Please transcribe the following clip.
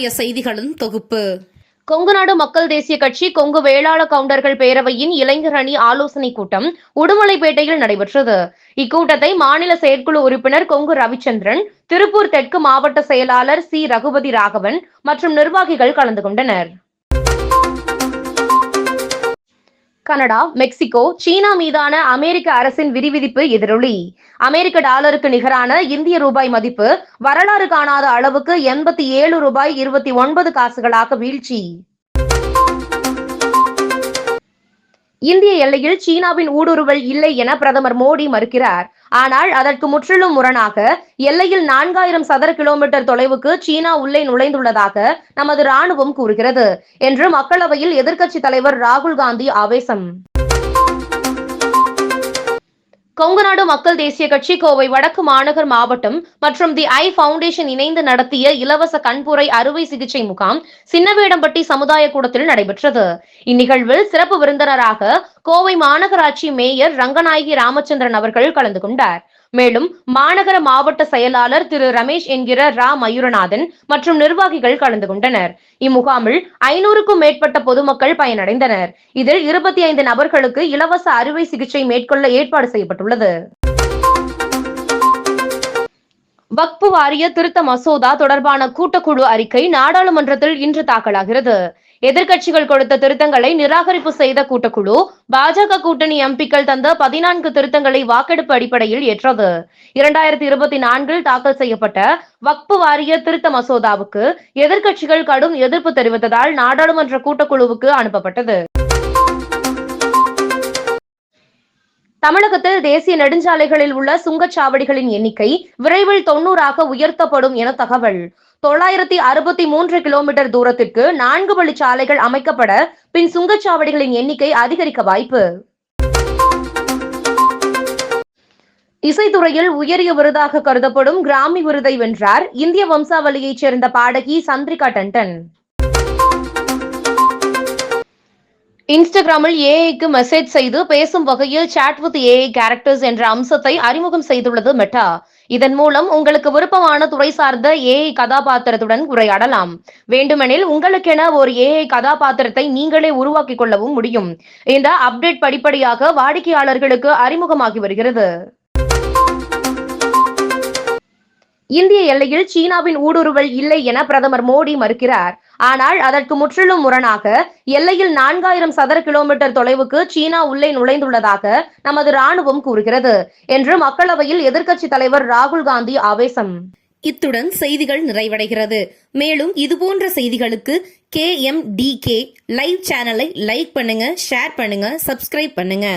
இன்றைய செய்திகளின் தொகுப்பு. கொங்குநாடு மக்கள் தேசிய கட்சி கொங்கு வேளாள கவுண்டர்கள் பேரவையின் இளைஞர் அணி ஆலோசனை கூட்டம் உடுமலைப்பேட்டையில் நடைபெற்றது. இக்கூட்டத்தை மாநில செயற்குழு உறுப்பினர் கொங்கு ரவிச்சந்திரன் திருப்பூர் தெற்கு மாவட்ட செயலாளர் சி. ரகுபதி ராகவன் மற்றும் நிர்வாகிகள் கலந்து கொண்டனர். கனடா மெக்சிகோ சீனா மீதான அமெரிக்க அரசின் விதிவிதிப்பு எதிரொலி. அமெரிக்க டாலருக்கு நிகரான இந்திய ரூபாய் மதிப்பு வரலாறு காணாத அளவுக்கு எண்பத்தி ஏழு ரூபாய் இருபத்தி ஒன்பது காசுகளாக வீழ்ச்சி. இந்திய எல்லையில் சீனாவின் ஊடுருவல் இல்லை என பிரதமர் மோடி மறுக்கிறார். ஆனால் அதற்கு முற்றிலும் முரணாக எல்லையில் நான்காயிரம் சதுர கிலோமீட்டர் தொலைவுக்கு சீனா உள்ளே நுழைந்துள்ளதாக நமது ராணுவம் கூறுகிறது. என்று மக்களவையில் எதிர்க்கட்சி தலைவர் ராகுல் காந்தி ஆவேசம். கொங்குநாடு மக்கள் தேசிய கட்சி கோவை வடக்கு மாநகர் மாவட்டம் மற்றும் தி ஐ பவுண்டேஷன் இணைந்து நடத்திய இலவச கண்புரை அறுவை சிகிச்சை முகாம் சின்னவேடம்பட்டி சமுதாய கூடத்தில் நடைபெற்றது. இந்நிகழ்வில் சிறப்பு விருந்தினராக கோவை மாநகராட்சி மேயர் ரங்கநாயகி ராமச்சந்திரன் அவர்கள் கலந்து கொண்டார். மேலும் மாநகர மாவட்ட செயலாளர் திரு ரமேஷ் என்கிற ரா. மயூரநாதன் மற்றும் நிர்வாகிகள் கலந்து கொண்டனர். இம்முகாமில் ஐநூறுக்கும் மேற்பட்ட பொதுமக்கள் பயனடைந்தனர். இதில் இருபத்தி ஐந்து நபர்களுக்கு இலவச அறுவை சிகிச்சை மேற்கொள்ள ஏற்பாடு செய்யப்பட்டுள்ளது. வக்பு வாரிய திருத்த மசோதா தொடர்பான கூட்டக்குழு அறிக்கை நாடாளுமன்றத்தில் இன்று தாக்கலாகிறது. எதிர்கட்சிகள் கொடுத்த திருத்தங்களை நிராகரிப்பு செய்த கூட்டக்குழு பாஜக கூட்டணி எம்பிக்கள் தந்த பதினான்கு திருத்தங்களை வாக்கெடுப்பு அடிப்படையில் ஏற்றது. இரண்டாயிரத்தி இருபத்தி நான்கில் தாக்கல் செய்யப்பட்ட வக்பு வாரிய திருத்த மசோதாவுக்கு எதிர்க்கட்சிகள் கடும் எதிர்ப்பு தெரிவித்ததால் நாடாளுமன்ற கூட்டக்குழுவுக்கு அனுப்பப்பட்டது. தமிழகத்தில் தேசிய நெடுஞ்சாலைகளில் உள்ள சுங்கச்சாவடிகளின் எண்ணிக்கை விரைவில் தொன்னூறாக உயர்த்தப்படும் என தகவல். தொள்ளாயிரத்தி அறுபத்தி மூன்று கிலோமீட்டர் தூரத்திற்கு நான்கு வழி சாலைகள் அமைக்கப்பட பின் சுங்கச்சாவடிகளின் எண்ணிக்கை அதிகரிக்க வாய்ப்பு. இசைத்துறையில் உயரிய விருதாக கருதப்படும் கிராமி விருதை வென்றார் இந்திய வம்சாவளியைச் சேர்ந்த பாடகி சந்திரிகா டண்டன். இன்ஸ்டாகிராமில் ஏஐக்கு மெசேஜ் செய்து பேசும் வகையில் சாட் வித் ஏஐ கேரக்டர்ஸ் என்ற அம்சத்தை அறிமுகம் செய்துள்ளது மெட்டா இதன் மூலம் உங்களுக்கு விருப்பமான துறை சார்ந்த ஏஐ கதாபாத்திரத்துடன் உரையாடலாம். வேண்டுமெனில் உங்களுக்கென ஒரு ஏஐ கதாபாத்திரத்தை நீங்களே உருவாக்கிக் கொள்ளவும் முடியும். இந்த அப்டேட் படிப்படியாக வாடிக்கையாளர்களுக்கு அறிமுகமாகி வருகிறது. இந்திய எல்லையில் சீனாவின் ஊடுருவல் இல்லை என பிரதமர் மோடி மறுக்கிறார். ஆனால் அதற்கு முற்றிலும் முரணாக எல்லையில் நான்காயிரம் சதுர கிலோமீட்டர் தொலைவுக்கு சீனா உள்ளே நுழைந்துள்ளதாக நமது ராணுவம் கூறுகிறது என்று மக்களவையில் எதிர்க்கட்சி தலைவர் ராகுல் காந்தி ஆவேசம். இத்துடன் செய்திகள் நிறைவடைகிறது. மேலும் இதுபோன்ற செய்திகளுக்கு K M T K live சேனலை லைக் பண்ணுங்க ஷேர் பண்ணுங்க சப்ஸ்கிரைப் பண்ணுங்க.